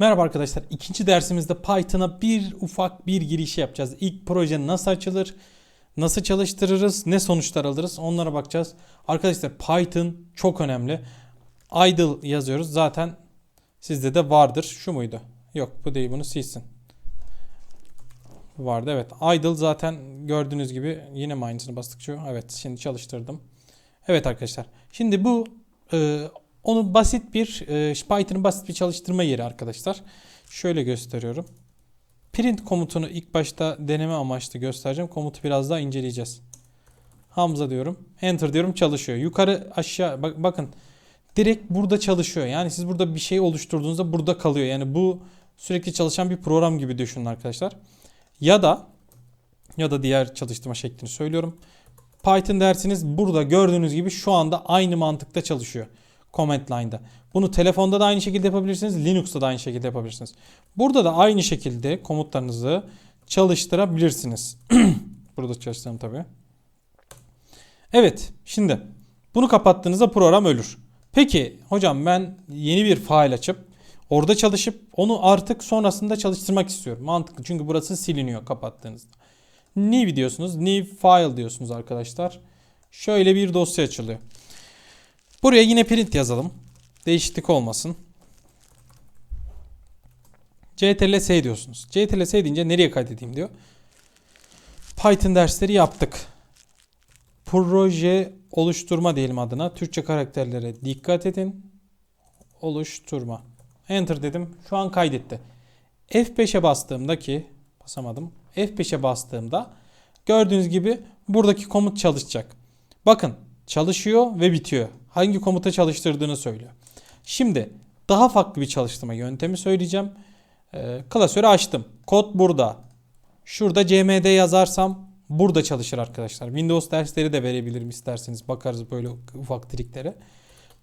Merhaba arkadaşlar. İkinci dersimizde Python'a bir ufak bir giriş yapacağız. İlk proje nasıl açılır? Nasıl çalıştırırız? Ne sonuçlar alırız? Onlara bakacağız. Arkadaşlar Python çok önemli. Idle yazıyoruz. Zaten sizde de vardır. Şu muydu? Yok bu değil bunu silsin. Vardı evet. Idle zaten gördüğünüz gibi yine mi aynısını bastık şu? Evet şimdi çalıştırdım. Evet arkadaşlar. Şimdi bu e, onu basit bir e, Python'ın basit bir çalıştırma yeri arkadaşlar. Şöyle gösteriyorum. Print komutunu ilk başta deneme amaçlı göstereceğim. Komutu biraz daha inceleyeceğiz. Hamza diyorum. Enter diyorum çalışıyor. Yukarı aşağı bak, bakın direkt burada çalışıyor. Yani siz burada bir şey oluşturduğunuzda burada kalıyor. Yani bu sürekli çalışan bir program gibi düşünün arkadaşlar. Ya da ya da diğer çalıştırma şeklini söylüyorum. Python dersiniz burada gördüğünüz gibi şu anda aynı mantıkta çalışıyor. Command line'da. Bunu telefonda da aynı şekilde yapabilirsiniz. Linux'ta da aynı şekilde yapabilirsiniz. Burada da aynı şekilde komutlarınızı çalıştırabilirsiniz. burada çalıştırdım tabii. Evet şimdi bunu kapattığınızda program ölür. Peki hocam ben yeni bir fail açıp orada çalışıp onu artık sonrasında çalıştırmak istiyorum. Mantıklı çünkü burası siliniyor kapattığınızda. New diyorsunuz. New file diyorsunuz arkadaşlar. Şöyle bir dosya açılıyor. Buraya yine print yazalım. Değişiklik olmasın. CTRL-S diyorsunuz. CTRL-S deyince nereye kaydedeyim diyor. Python dersleri yaptık. Proje oluşturma diyelim adına. Türkçe karakterlere dikkat edin. Oluşturma. Enter dedim. Şu an kaydetti. F5'e bastığımda ki basamadım. F5'e bastığımda gördüğünüz gibi buradaki komut çalışacak. Bakın çalışıyor ve bitiyor. Hangi komuta çalıştırdığını söylüyor. Şimdi daha farklı bir çalıştırma yöntemi söyleyeceğim. Ee, klasörü açtım. Kod burada. Şurada cmd yazarsam burada çalışır arkadaşlar. Windows dersleri de verebilirim isterseniz. Bakarız böyle ufak triklere.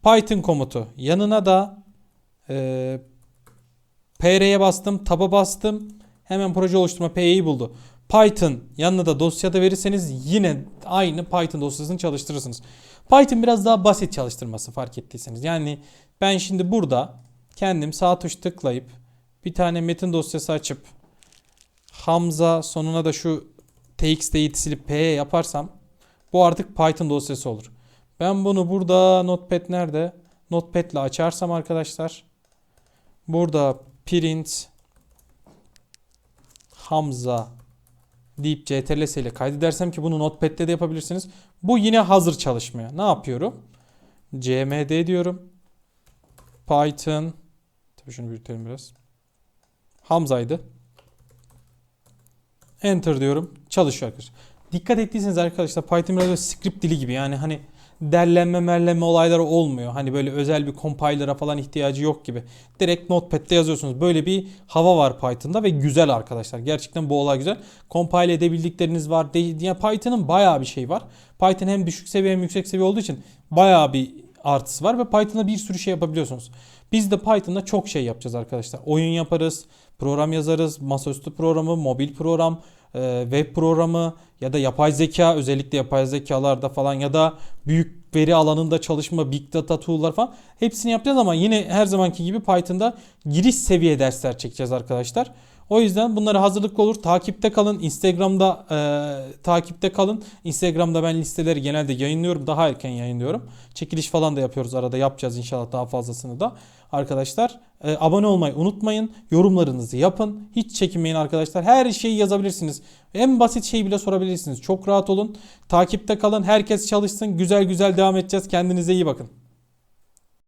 Python komutu. Yanına da e, PR'ye bastım. Tab'a bastım. Hemen proje oluşturma P'yi buldu. Python yanına da dosyada verirseniz yine aynı Python dosyasını çalıştırırsınız. Python biraz daha basit çalıştırması fark ettiyseniz. Yani ben şimdi burada kendim sağ tuş tıklayıp bir tane metin dosyası açıp Hamza sonuna da şu txt'yi silip p yaparsam bu artık Python dosyası olur. Ben bunu burada Notepad nerede? Notepad ile açarsam arkadaşlar burada print Hamza deyip CTRL ile kaydedersem ki bunu Notepad'de de yapabilirsiniz. Bu yine hazır çalışmaya. Ne yapıyorum? cmd diyorum. Python Tabii şunu büyütelim biraz. Hamza'ydı. Enter diyorum. Çalışıyor arkadaşlar. Dikkat ettiyseniz arkadaşlar Python biraz böyle script dili gibi. Yani hani derlenme merlenme olayları olmuyor. Hani böyle özel bir compiler'a falan ihtiyacı yok gibi. Direkt Notepad'de yazıyorsunuz. Böyle bir hava var Python'da ve güzel arkadaşlar. Gerçekten bu olay güzel. Compile edebildikleriniz var. De yani Python'ın bayağı bir şey var. Python hem düşük seviye hem yüksek seviye olduğu için bayağı bir artısı var ve Python'da bir sürü şey yapabiliyorsunuz. Biz de Python'da çok şey yapacağız arkadaşlar. Oyun yaparız, program yazarız, masaüstü programı, mobil program, web programı ya da yapay zeka özellikle yapay zekalarda falan ya da büyük veri alanında çalışma, big data tool'lar falan hepsini yapacağız ama yine her zamanki gibi Python'da giriş seviye dersler çekeceğiz arkadaşlar. O yüzden bunları hazırlıklı olur. Takipte kalın. Instagram'da e, takipte kalın. Instagram'da ben listeleri genelde yayınlıyorum. Daha erken yayınlıyorum. Çekiliş falan da yapıyoruz arada. Yapacağız inşallah daha fazlasını da. Arkadaşlar e, abone olmayı unutmayın. Yorumlarınızı yapın. Hiç çekinmeyin arkadaşlar. Her şeyi yazabilirsiniz. En basit şeyi bile sorabilirsiniz. Çok rahat olun. Takipte kalın. Herkes çalışsın. Güzel güzel devam edeceğiz. Kendinize iyi bakın.